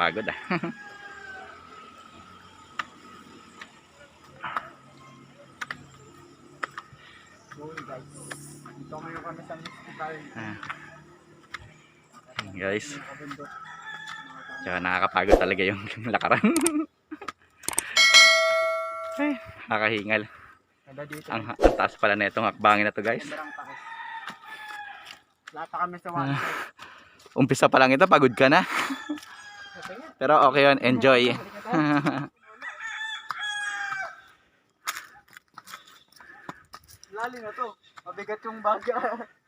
nakakapagod ah. Dito ngayon kami sa mystical. Ah. Guys, tsaka nakakapagod talaga yung lakaran. Ay. Kada dito. Ang, ang taas pala na itong hakbangin na to guys. Pa kami sa one side. Umpisa pa lang ito, pagod ka na. Pero okay yun, enjoy. Lalim na to. Mabigat yung baga.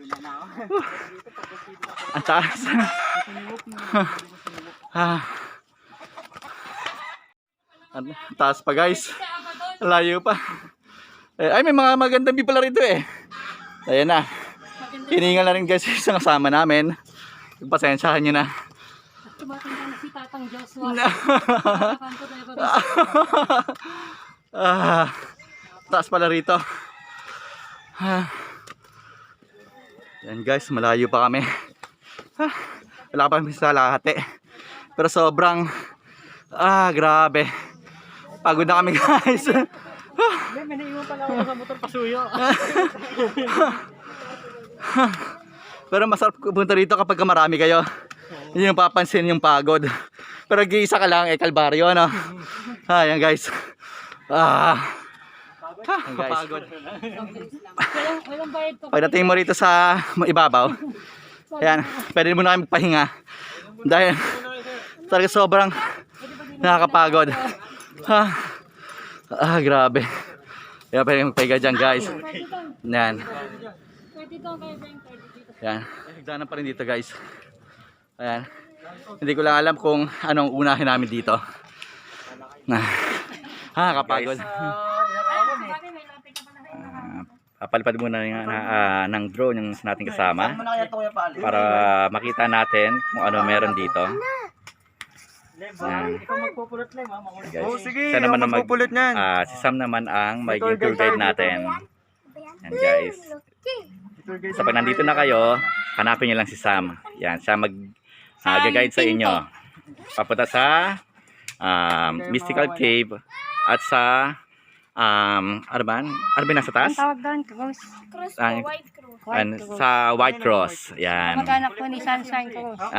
Uwi na na ako. Dito, pagod dito ako. ang taas. Ah. Ang taas pa guys. Layo pa. Eh, ay, may mga magandang view pala rito eh. Ayan na. Hiningal na rin guys isang kasama namin. Pasensyahan nyo na. Tumatanda na si Tatang Joshua. Ah, taas pala rito. Ah. Yan guys, malayo pa kami. Ah, wala pa kami sa lahat eh. Pero sobrang, ah, grabe. Pagod na kami guys. May naiwan pala ako sa motor pasuyo. Pero masarap pupunta rito kapag ka marami kayo. Yun yung papansin yung pagod. Pero giisa ka lang, eh, kalbaryo, no? Ayan guys. Ah. Ah, guys. Pagod. Walang, bayad to. Pagdating mo rito sa ibabaw, ayan, pwede mo na kayo magpahinga. Dahil talaga sobrang nakakapagod. Ah, ah grabe. Kaya pwede magpahinga dyan guys. Pwede to. Yan. Pwede to. Kaya Beng, pwede dito. Yan. Hagdanan pa rin dito guys. Ayan. Hindi ko lang alam kung anong unahin namin dito. Na. Ah, kapagod. Ay, sabagay, may lapit ka pala sa inyo. Papalipad muna ng, ah, ng drone yung nating kasama para makita natin kung ano meron dito. Yan. Ikaw magpupulot lang, mama. Guys. Oh, sige. Siya naman ang mag- niyan. Ah, si Sam naman ang magiging tour guide natin. Yan guys. Sa pag nandito na kayo, hanapin niyo lang si Sam. Yan, siya mag uh, guide sa inyo. Papunta sa um, Mystical Cave at sa um, ano ba? Ano ba nasa taas? Tawag doon. Cross Ah, po, white cross. An- sa White Cross. Yan. Mag-anak po ni Sunshine Cruz.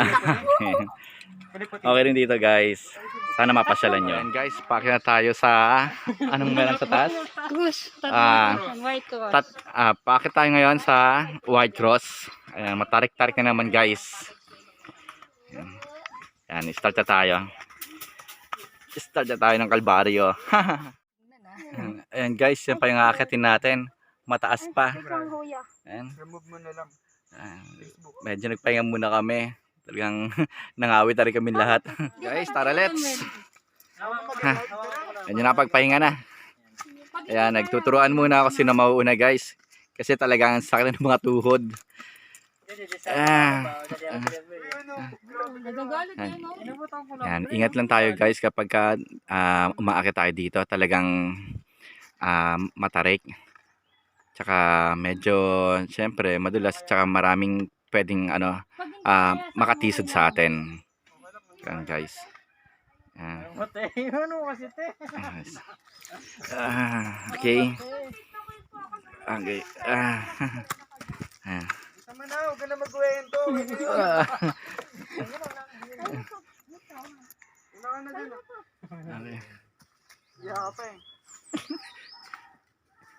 okay rin dito guys. Sana mapasyalan nyo. And guys, pakita na tayo sa anong meron sa taas. Cruz. Ah, White Cross. Tat, ah, pakit tayo ngayon sa White Cross. Ayan, matarik-tarik na naman guys. Ayan. Ayan, start na tayo. Start na tayo ng Kalbaryo. Ayan guys, yan pa yung aakyatin natin. Mataas pa. Ayan. Remove mo na lang. Ayan. Medyo nagpahinga muna kami. Talagang nangawit na rin kami lahat. guys, tara let's. Medyo napagpahinga na. Ayan, nagtuturuan muna ako sino mauuna guys. Kasi talagang ang sakit ng mga tuhod. Ah. Ingat lang tayo guys kapag ka, ah, umaakit tayo dito. Talagang ah, matarik. Tsaka medyo, syempre, madulas. Tsaka maraming pwedeng ano, ah, sa makatisod sa atin. Ayan guys. Ano? Yes. Ah, okay. Okay. Ah. Ah. Tama na, huwag ka na magkwento. Una ka na dun. Okay. Iya ka pa eh.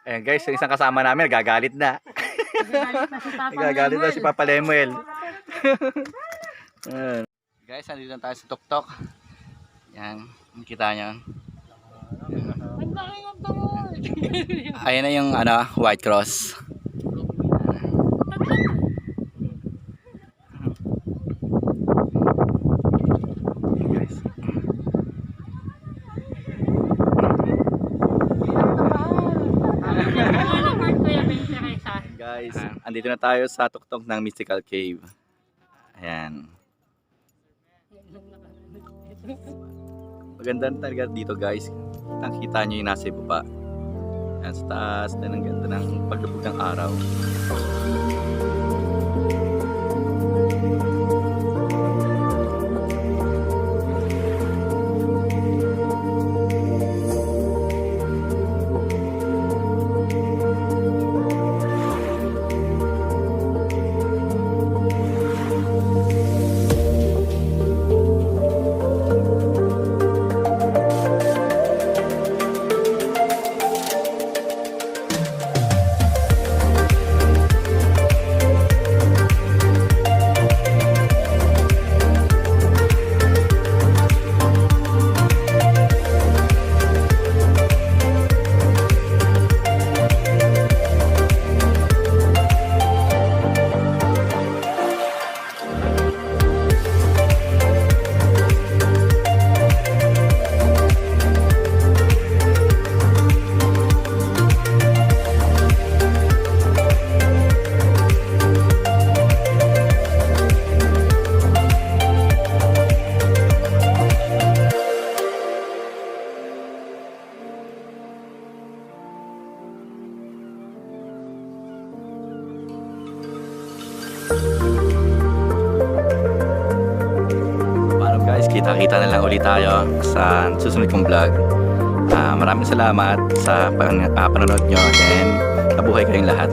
Ayan guys, yung isang kasama namin gagalit na. Nagagalit na si Papa Gagalit na Lemuel. si Papa Lemuel. Ayan. guys, nandito na tayo sa tuktok. Yan, kita nyo. Ang laki ng tawag. Ayan na yung ano, White Cross. Guys. Ano part ko yung Beng Teresa? Guys, guys, andito na tayo sa tuktok ng Mystical Cave. Ayan. Maganda talaga dito guys. Nakita nyo yung nasa ibaba. Ayan, sa taas na ng ganda ng paglubog ng araw. Kita-kita na lang ulit tayo sa susunod kong vlog. Ah, maraming salamat sa pan- ah, panonood nyo and nabuhay kayong lahat.